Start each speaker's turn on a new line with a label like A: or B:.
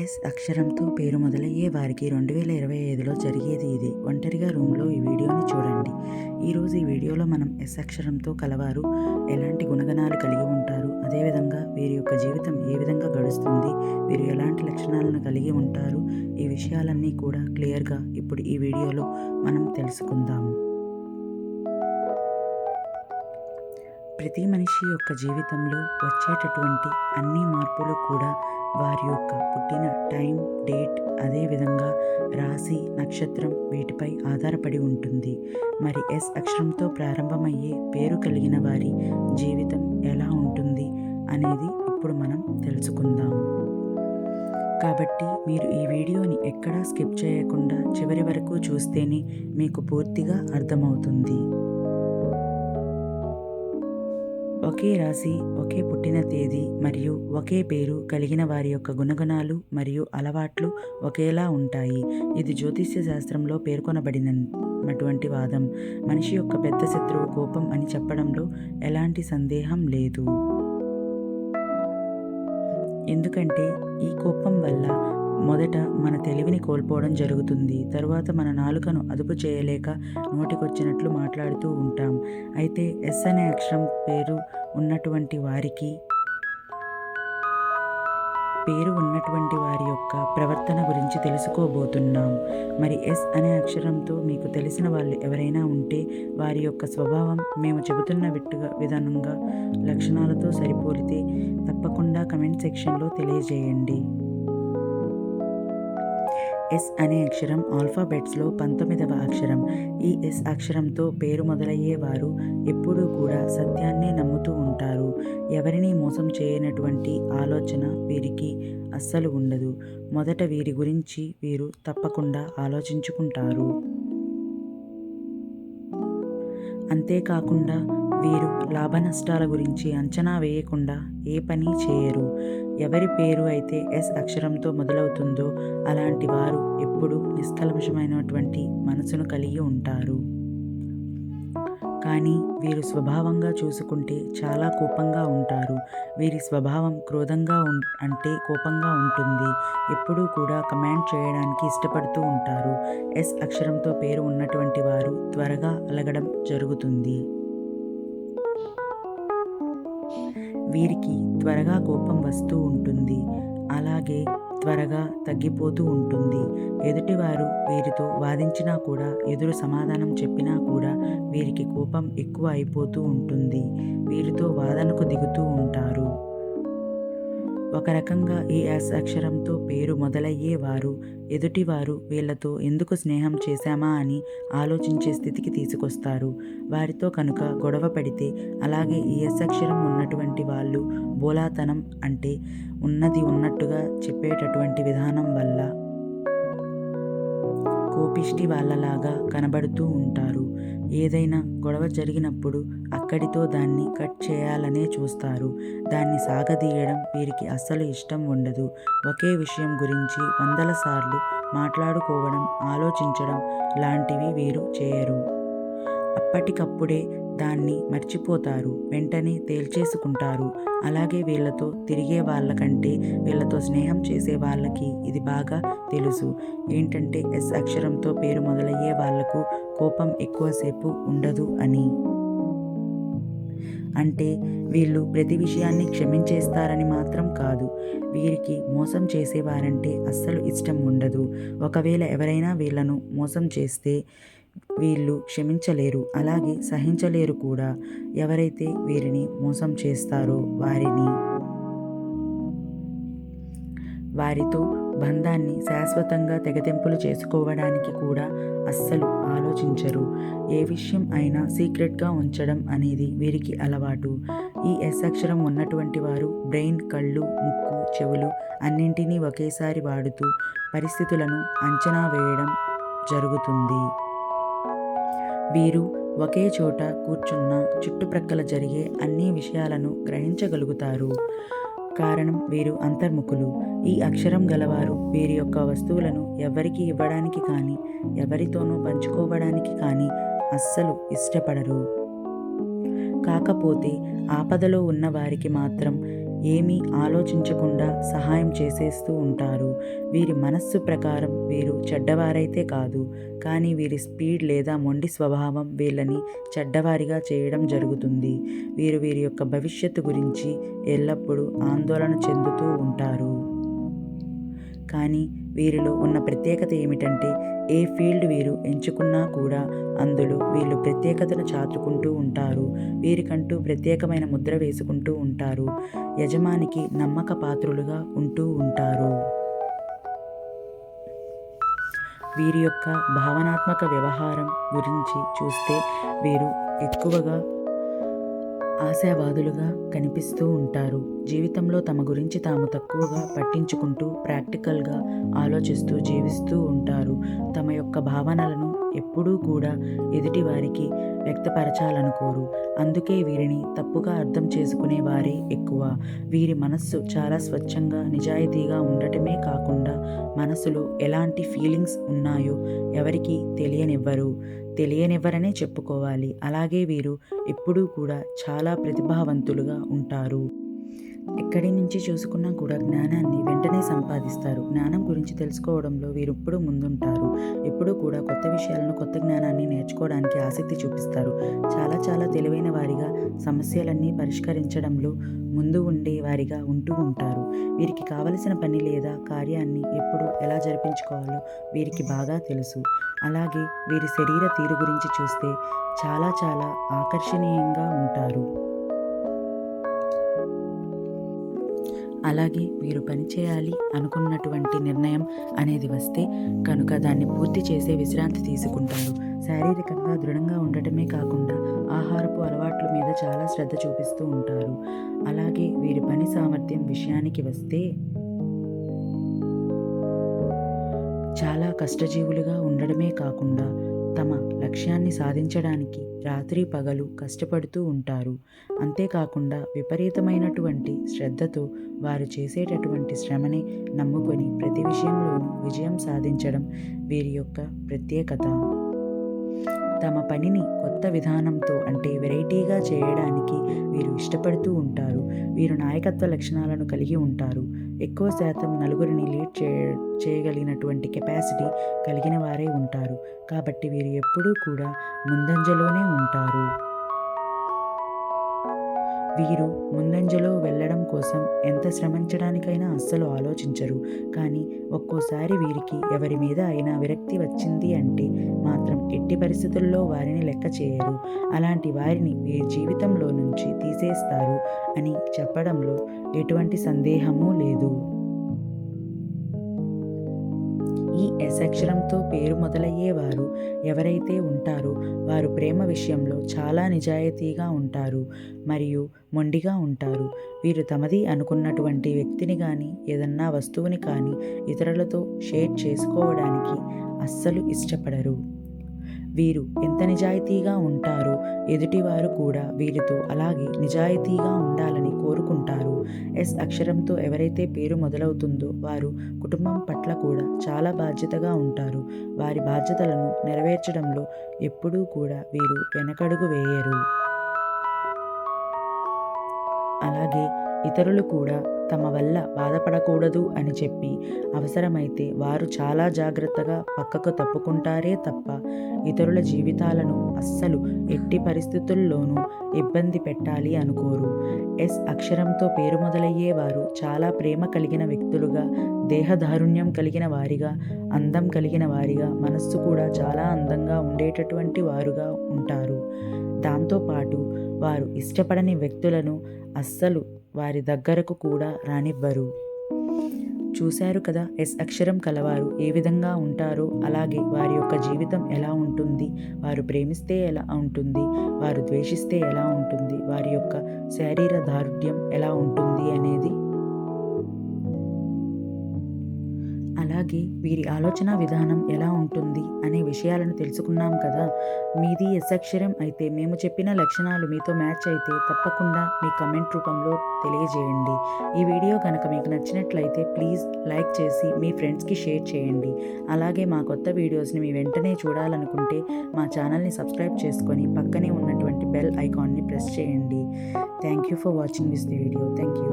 A: Yes అక్షరంతో పేరు మొదలయ్యే వారికి రెండు వేల ఇరవై ఐదులో జరిగేది ఇది. ఒంటరిగా రూమ్లో ఈ వీడియోని చూడండి. ఈరోజు ఈ వీడియోలో మనం ఎస్ అక్షరంతో కలవారు ఎలాంటి గుణగణాలు కలిగి ఉంటారు అదేవిధంగా వీరి యొక్క జీవితం ఏ విధంగా గడుస్తుంది వీరు ఎలాంటి లక్షణాలను కలిగి ఉంటారు ఈ విషయాలన్నీ కూడా క్లియర్గా ఇప్పుడు ఈ వీడియోలో మనం తెలుసుకుందాము ప్రతి మనిషి యొక్క జీవితంలో వచ్చేటటువంటి అన్ని మార్పులు కూడా వారి యొక్క పుట్టిన టైం డేట్ అదేవిధంగా రాశి నక్షత్రం వీటిపై ఆధారపడి ఉంటుంది. మరి ఎస్ అక్షరంతో ప్రారంభమయ్యే పేరు కలిగిన వారి జీవితం ఎలా ఉంటుంది అనేది ఇప్పుడు మనం తెలుసుకుందాం. కాబట్టి మీరు ఈ వీడియోని ఎక్కడా స్కిప్ చేయకుండా చివరి వరకు చూస్తేనే మీకు పూర్తిగా అర్థమవుతుంది. ఒకే రాశి ఒకే పుట్టిన తేదీ మరియు ఒకే పేరు కలిగిన వారి యొక్క గుణగణాలు మరియు అలవాట్లు ఒకేలా ఉంటాయి. ఇది జ్యోతిష్య శాస్త్రంలో పేర్కొనబడినటువంటి వాదం. మనిషి యొక్క పెద్ద శత్రువు కోపం అని చెప్పడంలో ఎలాంటి సందేహం లేదు. ఎందుకంటే ఈ కోపం వల్ల మొదట మన తెలివిని కోల్పోవడం జరుగుతుంది. తరువాత మన నాలుకను అదుపు చేయలేక నోటికొచ్చినట్లు మాట్లాడుతూ ఉంటాం. అయితే ఎస్ అనే అక్షరం పేరు ఉన్నటువంటి వారికి పేరు ఉన్నటువంటి వారి యొక్క ప్రవర్తన గురించి తెలుసుకోబోతున్నాం. మరి ఎస్ అనే అక్షరంతో మీకు తెలిసిన వాళ్ళు ఎవరైనా ఉంటే వారి యొక్క స్వభావం మేము చెబుతున్న విట్టుగా విధానంగా లక్షణాలతో సరిపోలితే తప్పకుండా కమెంట్ సెక్షన్లో తెలియజేయండి. ఎస్ అనే అక్షరం ఆల్ఫాబెట్స్లో పంతొమ్మిదవ అక్షరం. ఈ ఎస్ అక్షరంతో పేరు మొదలయ్యే వారు ఎప్పుడూ కూడా సత్యాన్నే నమ్ముతూ ఉంటారు. ఎవరిని మోసం చేయనటువంటి ఆలోచన వీరికి అస్సలు ఉండదు. మొదట వీరి గురించి వీరు తప్పకుండా ఆలోచించుకుంటారు. అంతేకాకుండా వీరు లాభ నష్టాల గురించి అంచనా వేయకుండా ఏ పని చేయరు. ఎవరి పేరు అయితే ఎస్ అక్షరంతో మొదలవుతుందో అలాంటి వారు ఎప్పుడు నిష్కల్మషమైనటువంటి మనసును కలిగి ఉంటారు. కానీ వీరు స్వభావంగా చూసుకుంటే చాలా కోపంగా ఉంటారు. వీరి స్వభావం క్రోధంగా ఉం అంటే కోపంగా ఉంటుంది. ఎప్పుడూ కూడా కమాండ్ చేయడానికి ఇష్టపడుతూ ఉంటారు. ఎస్ అక్షరంతో పేరు ఉన్నటువంటి వారు త్వరగా అలగడం జరుగుతుంది. వీరికి త్వరగా కోపం వస్తూ ఉంటుంది. అలాగే త్వరగా తగ్గిపోతూ ఉంటుంది. ఎదుటివారు వీరితో వాదించినా కూడా ఎదురు సమాధానం చెప్పినా కూడా వీరికి కోపం ఎక్కువ అయిపోతూ ఉంటుంది. వీరితో వాదనకు దిగుతూ ఉంటారు. ఒక రకంగా ఈ యాస్ అక్షరంతో పేరు మొదలయ్యేవారు ఎదుటివారు వీళ్ళతో ఎందుకు స్నేహం చేశామా అని ఆలోచించే స్థితికి తీసుకొస్తారు. వారితో కనుక గొడవ పడితే అలాగే ఈ ఎస్ అక్షరం ఉన్నటువంటి వాళ్ళు బోలాతనం అంటే ఉన్నది ఉన్నట్టుగా చెప్పేటటువంటి విధానం వల్ల కోపిష్టి వాళ్ళలాగా కనబడుతూ ఉంటారు. ఏదైనా గొడవ జరిగినప్పుడు అక్కడితో దాన్ని కట్ చేయాలనే చూస్తారు. దాన్ని సాగదీయడం వీరికి అస్సలు ఇష్టం ఉండదు. ఒకే విషయం గురించి వందల సార్లు మాట్లాడుకోవడం ఆలోచించడం లాంటివి వీరు చేయరు. అప్పటికప్పుడే దాన్ని మర్చిపోతారు. వెంటనే తేల్చేసుకుంటారు. అలాగే వీళ్ళతో తిరిగే వాళ్ళకంటే వీళ్ళతో స్నేహం చేసే వాళ్ళకి ఇది బాగా తెలుసు. ఏంటంటే ఎస్ అక్షరంతో పేరు మొదలయ్యే వాళ్ళకు కోపం ఎక్కువసేపు ఉండదు అని. అంటే వీళ్ళు ప్రతి విషయాన్ని క్షమించేస్తారని మాత్రం కాదు. వీరికి మోసం చేసేవారంటే అస్సలు ఇష్టం ఉండదు. ఒకవేళ ఎవరైనా వీళ్ళను మోసం చేస్తే వీళ్ళు క్షమించలేరు అలాగే సహించలేరు కూడా. ఎవరైతే వీరిని మోసం చేస్తారో వారిని. వారితో బంధాన్ని శాశ్వతంగా తెగతెంపులు చేసుకోవడానికి కూడా అస్సలు ఆలోచించరు. ఏ విషయం అయినా సీక్రెట్గా ఉంచడం అనేది వీరికి అలవాటు. ఈ ఎస్ అక్షరం ఉన్నటువంటి వారు బ్రెయిన్ కళ్ళు ముక్కు చెవులు అన్నింటినీ ఒకేసారి వాడుతూ పరిస్థితులను అంచనా వేయడం జరుగుతుంది. వీరు ఒకే చోట కూర్చున్న చుట్టుప్రక్కల జరిగే అన్ని విషయాలను గ్రహించగలుగుతారు. కారణం వీరు అంతర్ముఖులు. ఈ అక్షరం గలవారు వీరి యొక్క వస్తువులను ఎవరికి ఇవ్వడానికి కానీ ఎవరితోనూ పంచుకోవడానికి కానీ అస్సలు ఇష్టపడరు. కాకపోతే ఆపదలో ఉన్న వారికి మాత్రం ఏమీ ఆలోచించకుండా సహాయం చేసేస్తూ ఉంటారు. వీరి మనస్సు ప్రకారం వీరు చెడ్డవారైతే కాదు. కానీ వీరి స్పీడ్ లేదా మొండి స్వభావం వీళ్ళని చెడ్డవారిగా చేయడం జరుగుతుంది. వీరు వీరి యొక్క భవిష్యత్తు గురించి ఎల్లప్పుడూ ఆందోళన చెందుతూ ఉంటారు. కానీ వీరిలో ఉన్న ప్రత్యేకత ఏమిటంటే ఏ ఫీల్డ్ వీరు ఎంచుకున్నా కూడా అందులో వీళ్ళు ప్రత్యేకతను చాటుకుంటూ ఉంటారు. వీరికంటూ ప్రత్యేకమైన ముద్ర వేసుకుంటూ ఉంటారు. యజమానికి నమ్మక పాత్రులుగా ఉంటూ ఉంటారు. వీరి యొక్క భావనాత్మక వ్యవహారం గురించి చూస్తే వీరు ఎక్కువగా ఆశావాదులుగా కనిపిస్తూ ఉంటారు. జీవితంలో తమ గురించి తాము తక్కువగా పట్టించుకుంటూ ప్రాక్టికల్గా ఆలోచిస్తూ జీవిస్తూ ఉంటారు. తమ యొక్క భావనలను ఎప్పుడూ కూడా ఎదుటి వారికి వ్యక్తపరచాలనుకోరు. అందుకే వీరిని తప్పుగా అర్థం చేసుకునే వారే ఎక్కువ. వీరి మనస్సు చాలా స్వచ్ఛంగా నిజాయితీగా ఉండటమే కాకుండా మనసులో ఎలాంటి ఫీలింగ్స్ ఉన్నాయో ఎవరికి తెలియనివ్వరు. తెలియనివ్వరనే చెప్పుకోవాలి. అలాగే వీరు ఎప్పుడూ కూడా చాలా ప్రతిభావంతులుగా ఉంటారు. ఎక్కడి నుంచి చూసుకున్నా కూడా జ్ఞానాన్ని వెంటనే సంపాదిస్తారు. జ్ఞానం గురించి తెలుసుకోవడంలో వీరు ముందుంటారు. ఎప్పుడూ కూడా కొత్త విషయాలను కొత్త జ్ఞానాన్ని నేర్చుకోవడానికి ఆసక్తి చూపిస్తారు. చాలా చాలా తెలివైన వారిగా సమస్యలన్నీ పరిష్కరించడంలో ముందు ఉండే వారిగా ఉంటూ ఉంటారు. వీరికి కావలసిన పని లేదా కార్యాన్ని ఎప్పుడు ఎలా జరిపించుకోవాలో వీరికి బాగా తెలుసు. అలాగే వీరి శరీర తీరు గురించి చూస్తే చాలా చాలా ఆకర్షణీయంగా ఉంటారు. అలాగే వీరు పనిచేయాలి అనుకున్నటువంటి నిర్ణయం అనేది వస్తే కనుక దాన్ని పూర్తి చేసే విశ్రాంతి తీసుకుంటారు. శారీరకంగా దృఢంగా ఉండటమే కాకుండా ఆహారపు అలవాట్ల మీద చాలా శ్రద్ధ చూపిస్తూ ఉంటారు. అలాగే వీరి పని సామర్థ్యం విషయానికి వస్తే చాలా కష్టజీవులుగా ఉండడమే కాకుండా తమ లక్ష్యాన్ని సాధించడానికి రాత్రి పగలు కష్టపడుతూ ఉంటారు. అంతేకాకుండా విపరీతమైనటువంటి శ్రద్ధతో వారు చేసేటటువంటి శ్రమని నమ్ముకొని ప్రతి విషయంలోనూ విజయం సాధించడం వీరి యొక్క ప్రత్యేకత. తమ పనిని కొత్త విధానంతో అంటే వెరైటీగా చేయడానికి వీరు ఇష్టపడుతూ ఉంటారు. వీరు నాయకత్వ లక్షణాలను కలిగి ఉంటారు. ఎక్కువ శాతం నలుగురిని లీడ్ చేయ చేయగలిగినటువంటి కెపాసిటీ కలిగిన వారే ఉంటారు. కాబట్టి వీరు ఎప్పుడూ కూడా ముందంజలోనే ఉంటారు. వీరు ముందంజలో వెళ్ళడం కోసం ఎంత శ్రమించడానికైనా అస్సలు ఆలోచించరు. కానీ ఒక్కోసారి వీరికి ఎవరి మీద అయినా విరక్తి వచ్చింది అంటే మాత్రం ఎట్టి పరిస్థితుల్లో వారిని లెక్క చేయరు. అలాంటి వారిని వీరి జీవితంలో నుంచి తీసేస్తారు అని చెప్పడంలో ఎటువంటి సందేహమూ లేదు. ఎస్ అక్షరంతో పేరు మొదలయ్యేవారు ఎవరైతే ఉంటారో వారు ప్రేమ విషయంలో చాలా నిజాయితీగా ఉంటారు మరియు మొండిగా ఉంటారు. వీరు తమది అనుకున్నటువంటి వ్యక్తిని కానీ ఏదన్నా వస్తువుని కానీ ఇతరులతో షేర్ చేసుకోవడానికి అస్సలు ఇష్టపడరు. వీరు ఎంత నిజాయితీగా ఉంటారో ఎదుటివారు కూడా వీరితో అలాగే నిజాయితీగా ఉండాలని కోరుకుంటారు. ఎస్ అక్షరంతో ఎవరైతే పేరు మొదలవుతుందో వారు కుటుంబం పట్ల కూడా చాలా బాధ్యతగా ఉంటారు. వారి బాధ్యతలను నెరవేర్చడంలో ఎప్పుడూ కూడా వీరు వెనకడుగు వేయరు. అలాగే ఇతరులు కూడా తమ వల్ల బాధపడకూడదు అని చెప్పి అవసరమైతే వారు చాలా జాగ్రత్తగా పక్కకు తప్పుకుంటారే తప్ప ఇతరుల జీవితాలను అస్సలు ఎట్టి పరిస్థితుల్లోనూ ఇబ్బంది పెట్టాలి అనుకోరు. ఎస్ అక్షరంతో పేరు మొదలయ్యేవారు చాలా ప్రేమ కలిగిన వ్యక్తులుగా దేహదారుణ్యం కలిగిన వారిగా అందం కలిగిన వారిగా మనస్సు కూడా చాలా అందంగా ఉండేటటువంటి వారుగా ఉంటారు. దాంతోపాటు వారు ఇష్టపడని వ్యక్తులను అస్సలు వారి దగ్గరకు కూడా రానివ్వరు. చూశారు కదా ఎస్ అక్షరం కలవారు ఏ విధంగా ఉంటారో అలాగే వారి యొక్క జీవితం ఎలా ఉంటుంది వారు ప్రేమిస్తే ఎలా ఉంటుంది వారు ద్వేషిస్తే ఎలా ఉంటుంది వారి యొక్క శారీర దారుఢ్యం ఎలా ఉంటుంది అనేది అలాగే వీరి ఆలోచన విధానం ఎలా ఉంటుంది అనే విషయాలను తెలుసుకున్నాం కదా. మీది ఎస్సక్షరం అయితే మేము చెప్పిన లక్షణాలు మీతో మ్యాచ్ అయితే తప్పకుండా మీ కమెంట్ రూపంలో తెలియజేయండి. ఈ వీడియో కనుక మీకు నచ్చినట్లయితే ప్లీజ్ లైక్ చేసి మీ ఫ్రెండ్స్కి షేర్ చేయండి. అలాగే మా కొత్త వీడియోస్ని మీ వెంటనే చూడాలనుకుంటే మా ఛానల్ని సబ్స్క్రైబ్ చేసుకొని పక్కనే ఉన్నటువంటి బెల్ ఐకాన్ని ప్రెస్ చేయండి. Thank you for watching this video. Thank you.